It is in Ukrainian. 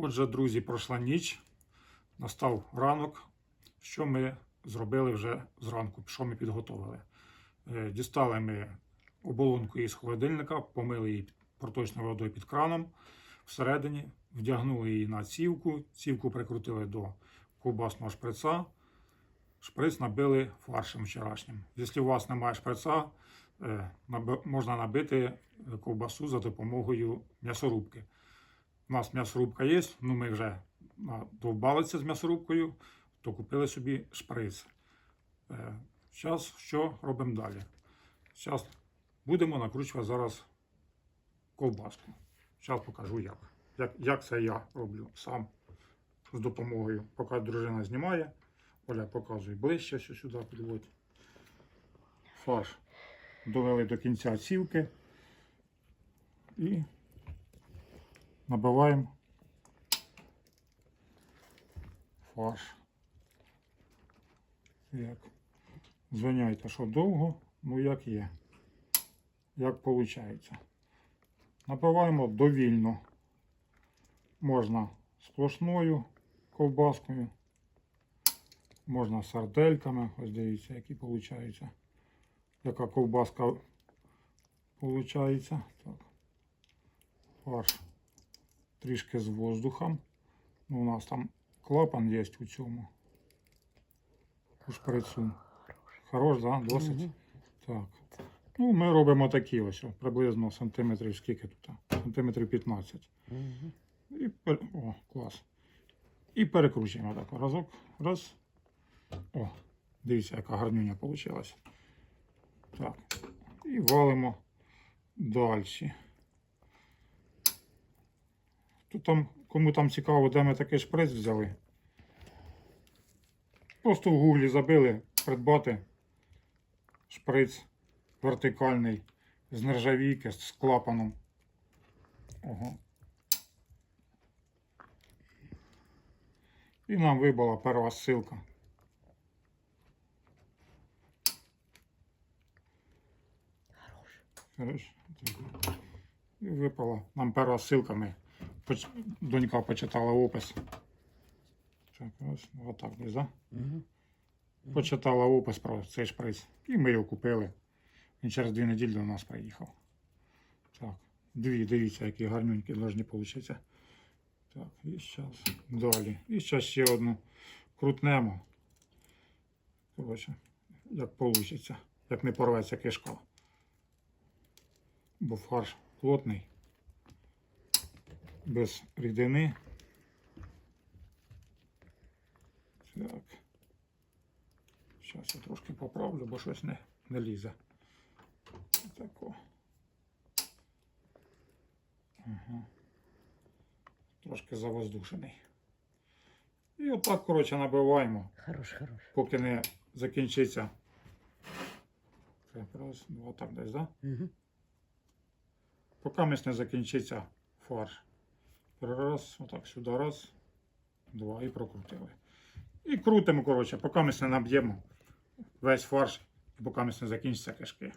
Отже, друзі, пройшла ніч, настав ранок. Що ми зробили вже зранку? Що ми підготовили? Е, Дістали ми оболонку із холодильника, помили її проточною водою під краном всередині, вдягнули її на цівку, цівку прикрутили до ковбасного шприца. Шприц набили фаршем вчорашнім. Якщо у вас немає шприца, е, можна набити ковбасу за допомогою м'ясорубки. У нас м'ясорубка є, ну ми вже довбалися з м'ясорубкою, то купили собі шприц. Зараз що робимо далі? Зараз будемо накручувати зараз ковбаску. Зараз покажу як. як. Як це я роблю сам з допомогою. Поки дружина знімає, Оля показує ближче, що сюди підводь. Фарш довели до кінця цівки і набиваємо фарш. Як? Звиняйте, що довго, ну як є. Як виходить. Набиваємо довільно. Можна сплошною ковбаскою, можна сардельками. Ось дивіться, які виходить. Яка ковбаска виходить. Так. Фарш трішки з воздухом. Ну, у нас там клапан є у цьому. У шприцу. Хорош, да? Досить? Мгм. Так. Ну, ми робимо такі ось, приблизно сантиметрів скільки тут? Сантиметрів 15. Мгм. І пер... О, клас. І перекручуємо так. Разок. Раз. О, дивіться, яка гарнюня вийшла. Так. І валимо далі. Тут там, кому там цікаво, де ми такий шприц взяли. Просто в гуглі забили придбати шприц вертикальний з нержавійки з клапаном. Ого. І нам вибула перша ссылка. Хорош. Хорошо. І випала нам перша ссылка. Ми поч... Донька почитала опис. Так, ось, отак десь, да? Мгм. Почитала опис про цей шприц. І ми його купили. Він через дві неділі до нас приїхав. Так, дві, дивіться, які гарненькі должні получиться. Так, і зараз далі. І зараз ще одну крутнемо. Коротше, як вийде, як не порветься кишка. Бо фарш плотний, без рідини. Так. Зараз я трошки поправлю, бо щось не, не лізе. Тако. Ага. Трошки завоздушений. І отак, коротше, набиваємо, Хорош, хорош. поки не закінчиться. Так, раз, два, так десь, да? Мгм. Поки мис не закінчиться фарш. Раз, отак сюди, раз, два і прокрутили. І крутимо, коротше, поки ми не наб'ємо весь фарш, і поки ми не закінчиться кишки.